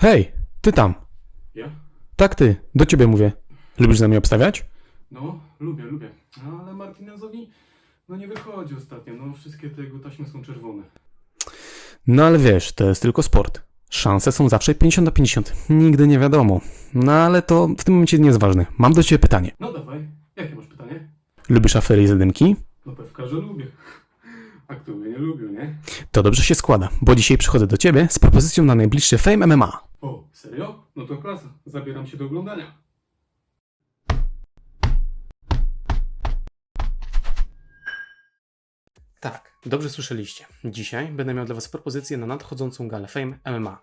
Hej, ty tam. Ja? Tak ty, do ciebie mówię. Lubisz z nami obstawiać? No, lubię, lubię. No, ale Martinezowi no nie wychodzi ostatnio. No, wszystkie te jego taśmy są czerwone. No ale wiesz, to jest tylko sport. Szanse są zawsze 50 na 50. Nigdy nie wiadomo. No ale to w tym momencie nie jest ważne. Mam do ciebie pytanie. No dawaj, jakie masz pytanie? Lubisz afery i zadymki? No pewka, że lubię. A kto mnie nie lubił, nie? To dobrze się składa, bo dzisiaj przychodzę do ciebie z propozycją na najbliższy Fame MMA. No to klasa. Zabieram się do oglądania. Tak, dobrze słyszeliście. Dzisiaj będę miał dla Was propozycję na nadchodzącą galę Fame MMA.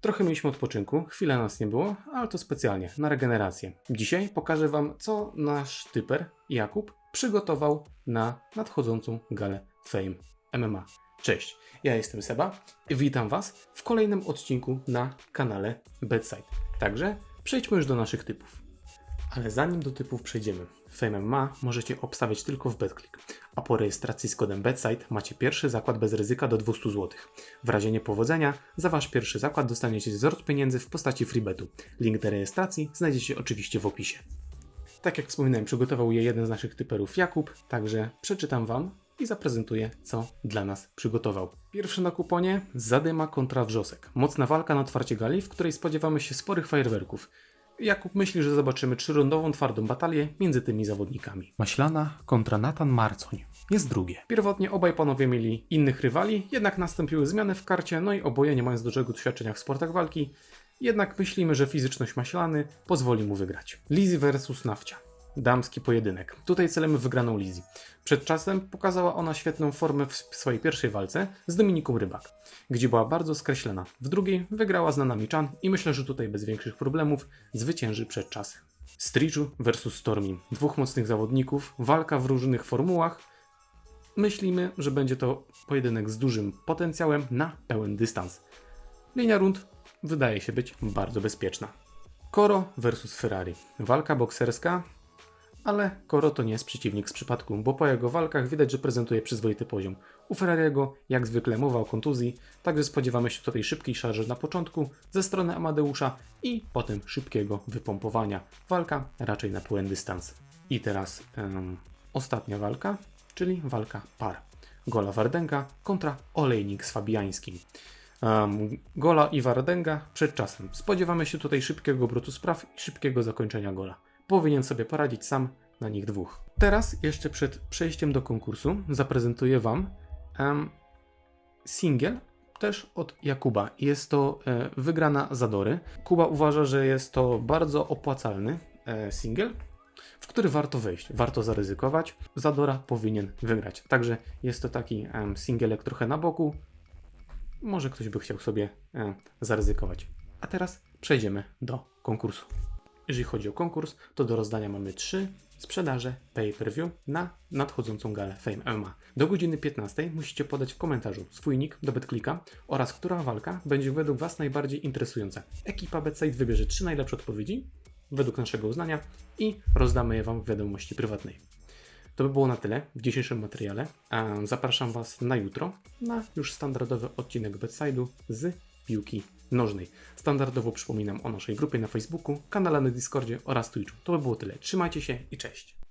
Trochę mieliśmy odpoczynku, chwilę nas nie było, ale to specjalnie, na regenerację. Dzisiaj pokażę Wam, co nasz typer, Jakub, przygotował na nadchodzącą galę Fame MMA. Cześć, ja jestem Seba i witam Was w kolejnym odcinku na kanale Bedside. Także przejdźmy już do naszych typów. Ale zanim do typów przejdziemy, Fame MMA możecie obstawiać tylko w BetClick, a po rejestracji z kodem BetSite macie pierwszy zakład bez ryzyka do 200 zł. W razie niepowodzenia za wasz pierwszy zakład dostaniecie zwrot pieniędzy w postaci freebetu. Link do rejestracji znajdziecie oczywiście w opisie. Tak jak wspominałem, przygotował je jeden z naszych typerów Jakub, także przeczytam wam i zaprezentuję, co dla nas przygotował. Pierwszy na kuponie Zadyma kontra Wrzosek. Mocna walka na otwarcie gali, w której spodziewamy się sporych fajerwerków. Jakub myśli, że zobaczymy trzyrundową twardą batalię między tymi zawodnikami. Maślana kontra Nathan Marcoń jest drugie. Pierwotnie obaj panowie mieli innych rywali, jednak nastąpiły zmiany w karcie, no i oboje nie mając dużego doświadczenia w sportach walki, jednak myślimy, że fizyczność Maślany pozwoli mu wygrać. Lizzy versus Nawcia. Damski pojedynek. Tutaj celem wygraną Lizzy. Przed czasem pokazała ona świetną formę w swojej pierwszej walce z Dominiką Rybak, gdzie była bardzo skreślona. W drugiej wygrała z Nanami Chan i myślę, że tutaj bez większych problemów zwycięży przed czasem. Striju versus Stormy. Dwóch mocnych zawodników, walka w różnych formułach. Myślimy, że będzie to pojedynek z dużym potencjałem na pełen dystans. Linia rund wydaje się być bardzo bezpieczna. Koro versus Ferrari. Walka bokserska, ale Koro to nie jest przeciwnik z przypadku, bo po jego walkach widać, że prezentuje przyzwoity poziom. U Ferrariego, jak zwykle, mowa o kontuzji, także spodziewamy się tutaj szybkiej szarży na początku ze strony Amadeusza i potem szybkiego wypompowania. Walka raczej na pełen dystans. I teraz em, ostatnia walka, czyli walka par. Gola Wardenga kontra Olejnik z Fabiańskim. Um, gola i Wardenga przed czasem. Spodziewamy się tutaj szybkiego obrotu spraw i szybkiego zakończenia gola. Powinien sobie poradzić sam na nich dwóch. Teraz, jeszcze przed przejściem do konkursu, zaprezentuję Wam um, singiel też od Jakuba. Jest to e, wygrana Zadory. Kuba uważa, że jest to bardzo opłacalny e, singiel, w który warto wejść, warto zaryzykować. Zadora powinien wygrać. Także jest to taki em, singielek trochę na boku, może ktoś by chciał sobie e, zaryzykować. A teraz przejdziemy do konkursu. Jeżeli chodzi o konkurs, to do rozdania mamy trzy sprzedaże pay-per-view na nadchodzącą galę Fame MMA. Do godziny 15 musicie podać w komentarzu swój nick do BetClicka oraz która walka będzie według Was najbardziej interesująca. Ekipa BetSite wybierze trzy najlepsze odpowiedzi według naszego uznania i rozdamy je Wam w wiadomości prywatnej. To by było na tyle w dzisiejszym materiale. Zapraszam Was na jutro na już standardowy odcinek Betside'u z piłki nożnej. Standardowo przypominam o naszej grupie na Facebooku, kanale na Discordzie oraz Twitchu. To by było tyle. Trzymajcie się i cześć.